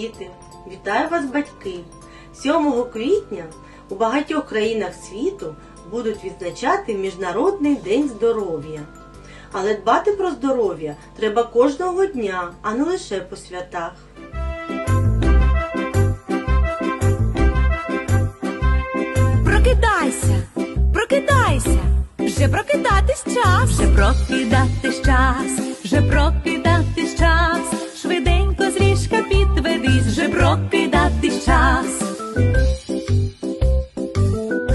Вітаю вас, діти! Вітаю вас, батьки! 7 квітня у багатьох країнах світу будуть відзначати Міжнародний день здоров'я. Але дбати про здоров'я треба кожного дня, а не лише по святах. Прокидайся, прокидайся, вже прокидатись час. Вже прокидатись час, вже прокидатись час. Вже прокидатись час.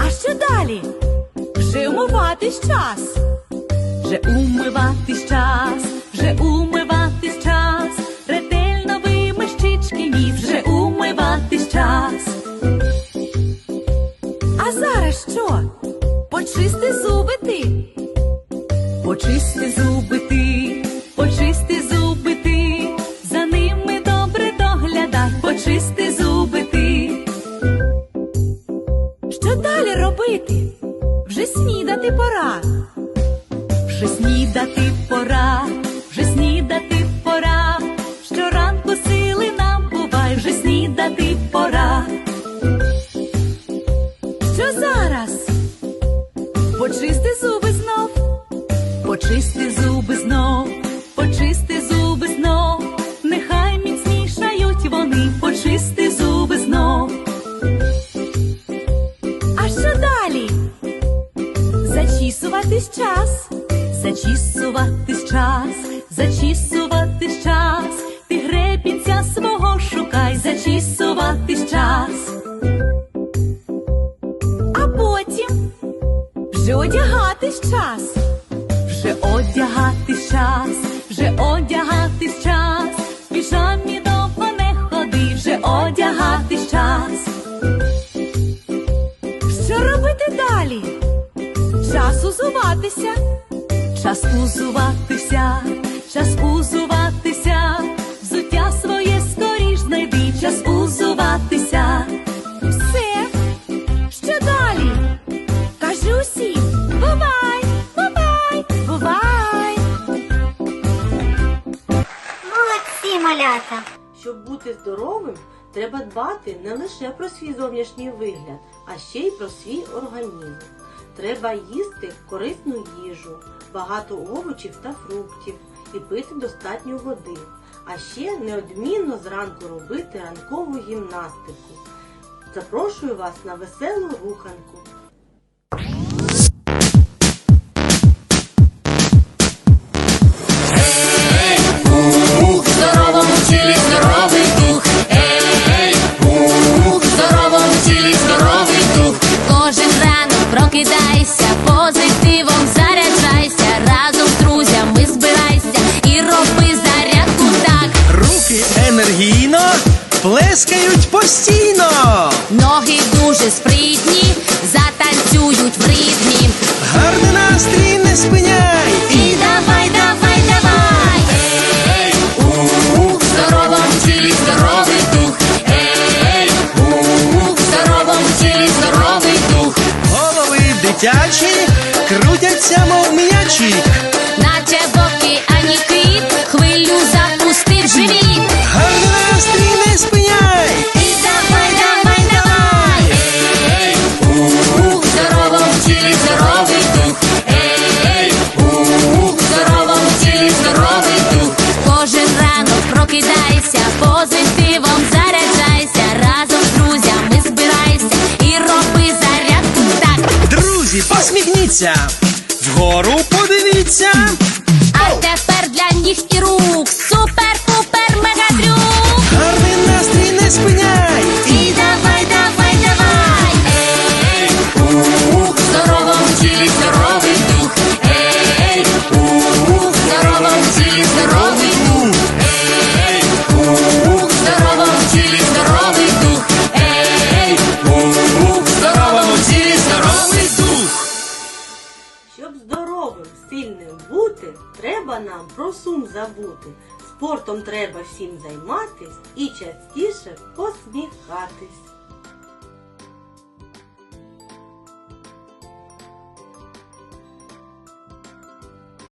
А що далі? Вже умиватись час. Вже умиватись час, вже умиватись час. Ретельно вимий щічки ніс, вже умиватись час. А зараз що? Почисти зуби ти. Почисти зуби ти, робити? Вже снідати пора. Вже снідати пора, зачісуватись час, зачісуватись час, ти гребінця свого шукай, зачісуватись час. А потім вже одягатись час, вже одягатись час, вже одягатись час, в піжамі довго не ходи, вже одягатись час. Що робити далі? Час узуватися, час узуватися, час узуватися, взуття своє скоріш знайди, час узуватися. Все, що далі? Кажи усім, бувай, бувай, бувай. Молодці, малята! Щоб бути здоровим, треба дбати не лише про свій зовнішній вигляд, а ще й про свій організм. Треба їсти корисну їжу, багато овочів та фруктів і пити достатньо води. А ще неодмінно зранку робити ранкову гімнастику. Запрошую вас на веселу руханку. Плескають постійно. Ноги дуже спритні, затанцюють в ритмі. Гарний настрій не спиняй. І давай, давай, давай. Ей, ух, в здоровому тілі здоровий дух. Ей, ух, в здоровому тілі здоровий дух. Голови дитячі крутяться, мов м'ячі. Друзі, посміхніться. Вгору подивіться. А тепер для ніг і рук супер-пупер мегадрюк. Гарний настрій не спиняй. Бути, треба нам про сум забути. Спортом треба всім займатись і частіше посміхатись.